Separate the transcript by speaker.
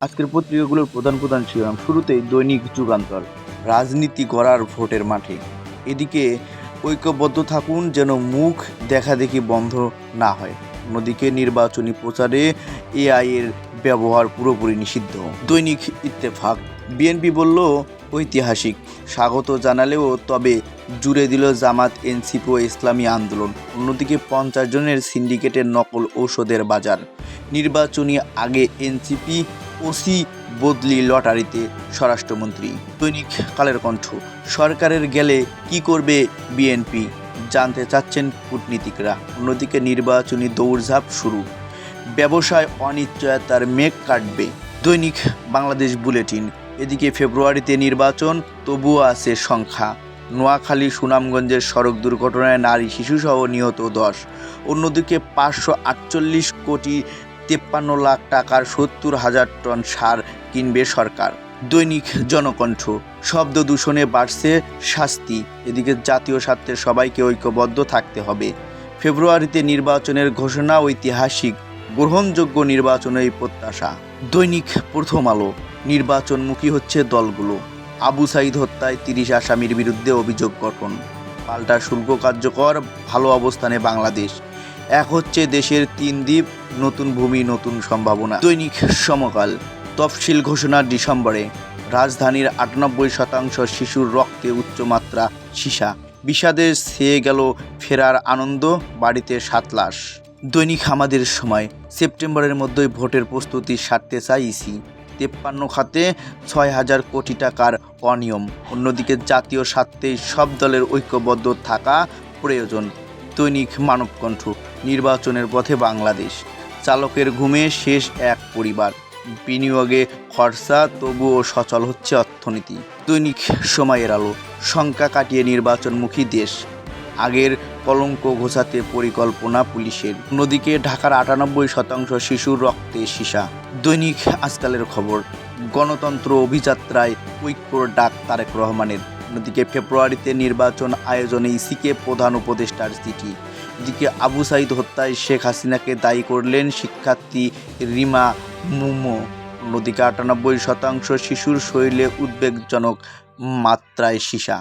Speaker 1: আজকের পত্রিকাগুলোর প্রধান প্রধান শিরোনাম। শুরুতেই দৈনিক যুগান্তর। রাজনীতি করার ভোটের মাঠে। এদিকে ঐক্যবদ্ধ থাকুন যেন মুখ দেখাদেখি বন্ধ না হয়। অন্যদিকে নির্বাচনী প্রচারে এআই এর ব্যবহার পুরোপুরি নিষিদ্ধ। দৈনিক ইত্তেফাক। বিএনপি বলল, ঐতিহাসিক। স্বাগত জানালেও তবে জুড়ে দিল জামাত, এনসিপি ও ইসলামী আন্দোলন। অন্যদিকে পঞ্চাশ জনের সিন্ডিকেটের নকল ঔষধের বাজার। নির্বাচনী আগে এনসিপি ওসি বদলি লটারিতে স্বরাষ্ট্রমন্ত্রী। দৈনিক কালের কণ্ঠ, সরকারের গেলে কি করবে বিএনপি? জানতে চাচ্ছেন কূটনীতিকরা। অন্যদিকে নির্বাচনী দৌড়ঝাঁপ শুরু। ব্যবসায় অনিশ্চয়তার মেঘ কাটবে। দৈনিক বাংলাদেশ বুলেটিন, এদিকে ফেব্রুয়ারিতে নির্বাচন, তবুও আছে সংখ্যা। নোয়াখালী সুনামগঞ্জের সড়ক দুর্ঘটনায় নারী শিশুসহ নিহত দশ। অন্যদিকে পাঁচশো আটচল্লিশ কোটি তেপ্পান্ন লাখ টাকার সত্তর হাজার টন সার কিনবে সরকার। দৈনিক জনকণ্ঠ, শব্দ দূষণে বাড়ছে শাস্তি, এদিকে জাতীয় স্বার্থে সবাইকে ঐক্যবদ্ধ থাকতে হবে। ফেব্রুয়ারিতে নির্বাচনের ঘোষণা ঐতিহাসিক, গ্রহণযোগ্য নির্বাচনের প্রত্যাশা। দৈনিক প্রথম আলো, নির্বাচনমুখী হচ্ছে দলগুলো। আবু সাইদ হত্যায় তিরিশ আসামির বিরুদ্ধে অভিযোগ গঠন। পাল্টা শুল্ক কার্যকর, ভালো অবস্থানে বাংলাদেশ। এক হচ্ছে দেশের তিন দ্বীপ, নতুন ভূমি, নতুন সম্ভাবনা। দৈনিক সমকাল, তফসিল ঘোষণা ডিসেম্বরে। রাজধানীর আটানব্বই শতাংশ শিশুর রক্তে উচ্চমাত্রা সীসা। বিষাদে ছেয়ে গেল ফেরার আনন্দ, বাড়িতে সাত লাশ। দৈনিক আমাদের সময়, সেপ্টেম্বরের মধ্যেই ভোটের প্রস্তুতি সারতে চাই ইসি। তেপ্পান্ন খাতে ছয় হাজার কোটি টাকার অনিয়ম। অন্যদিকে জাতীয় স্বার্থে সব দলের ঐক্যবদ্ধ থাকা প্রয়োজন। দৈনিক মানবকণ্ঠ, নির্বাচনের পথে বাংলাদেশ। চালকের ঘুমে শেষ এক পরিবার। বিনিয়োগে খরচা তবুও সচল হচ্ছে অর্থনীতি। দৈনিক সময়ের আলো, শঙ্কা কাটিয়ে নির্বাচনমুখী দেশ। আগের কলঙ্ক ঘোষাতে পরিকল্পনা পুলিশের। নদীকে ঢাকার আটানব্বই শতাংশ শিশুর রক্তে সীসা। দৈনিক আজকালের খবর, গণতন্ত্র অভিযাত্রায় ঐক্যর ডাক তারেক রহমানের। অন্যদিকে ফেব্রুয়ারিতে নির্বাচন আয়োজনে ইসিকে প্রধান উপদেষ্টার চিঠি। এদিকে আবু সাইদ হত্যায় শেখ হাসিনাকে দায়ী করলেন শিক্ষার্থী রিমা মুমো। অন্যদিকে আটানব্বই শতাংশ শিশুর শরীরে উদ্বেগজনক মাত্রায় সীসা।